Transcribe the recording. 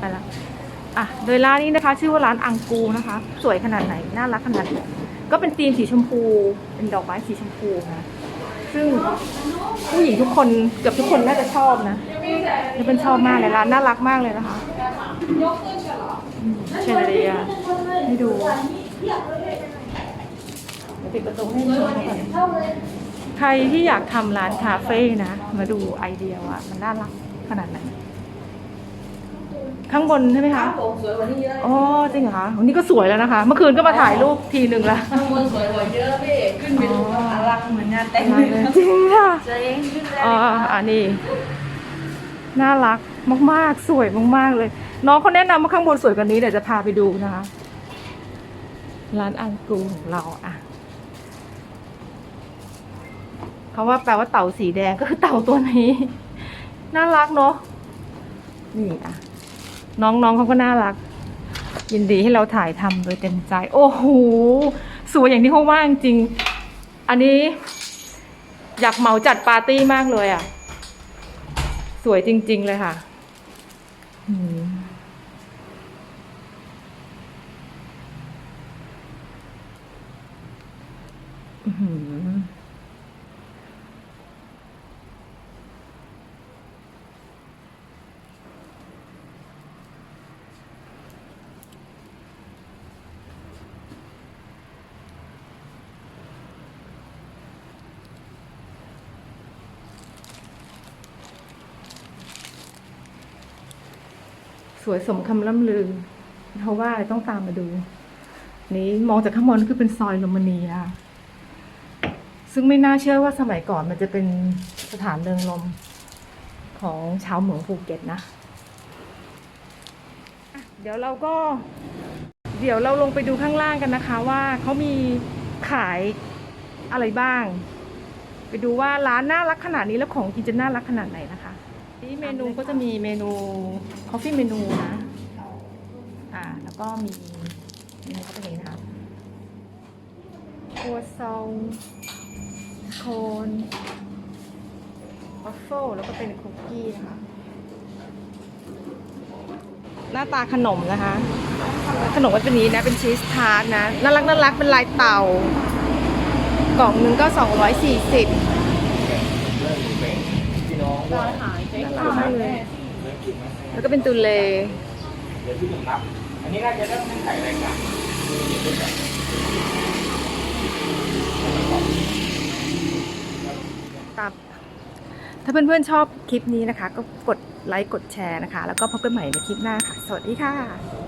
ไปละอะโดยร้านนี้นะคะ ชื่อว่าร้านอังกูนะคะ สวยขนาดไหนน่ารักขนาดไหนก็เป็นธีมสีชมพู เป็นดอกไม้สีชมพูนะซึ่งผู้หญิงทุกคนเกือบทุกคนน่าจะชอบนะจะเป็นชอบมากเลยร้านน่ารักมากเลยนะคะอืมเชนเดียให้ดูปิดประตูให้ดูก่อนใครที่อยากทำร้านคาเฟ่นะ มาดูไอเดียว่ามันน่ารักขนาดไหน ข้างบนใช่ไหมคะผมสวยกว่านี้เยอะอ๋อจริงเหรอคะวันนี้ก็สวยแล้วนะคะ เมื่อคืนก็มาถ่ายรูปทีหนึ่งละข้างบนสวยกว่าเยอะพี่ขึ้นไปดูก็อลังเหมือนงานแต่งเลยจริงค่ะเจ๊งขึ้นได้อ๋ออันนี้น่ารักมากๆ สวยมากๆเลย น้องเขาแนะนำว่าข้างบนสวยกว่านี้เดี๋ยวจะพาไปดูนะคะ ร้านอังกูของเราอะเขาว่าแปลว่าเต่าสีแดงก็คือเต่าตัวนี้ น่ารักเนาะนี่อะ น้องๆเขาก็น่ารัก ยินดีให้เราถ่ายทำโดยเต็มใจ โอ้โหสวยอย่างที่เขาว่าจริง อันนี้ อยากเหมาจัดปาร์ตี้มากเลยอะ สวยจริง ๆ เลยค่ะอืม สวยสมคำล่ำลือเพราะว่าต้องตามมาดู นี้มองจากข้างบนคือเป็นซอยโรมาเนีย ซึ่งไม่น่าเชื่อว่าสมัยก่อนมันจะเป็นสถานเริงรมของชาวเหมืองภูเก็ตนะอะเดี๋ยวเราก็ เดี๋ยวเราลงไปดูข้างล่างกันนะคะว่าเขามีขายอะไรบ้าง ไปดูว่าร้านน่ารักขนาดนี้แล้วของกินจะน่ารักขนาดไหนนะคะ นี่เมนูก็จะมีเมนู coffee เมนูนะ อ่า แล้วก็มีเมนูก็เป็นอย่างนี้นะคะครัวซองโคนวัฟเฟิลแล้วก็เป็นคุกกี้นะคะหน้าตาขนมนะคะ ขนมก็เป็นนี้นะเป็นชีสทาร์ตนะ น่ารักน่ารักเป็นลายเต่ากล่องหนึ่งก็ 240น่ารักมาก เลย แล้วก็เป็นตุเลเดี๋ยวที่หนึ่งรับ อันนี้น่าจะเริ่มใส่รการตับ ถ้าเพื่อนๆชอบคลิปนี้นะคะ ก็กดไลค์กดแชร์นะคะ แล้วก็พบกันใหม่ในคลิปหน้าค่ะ สวัสดีค่ะ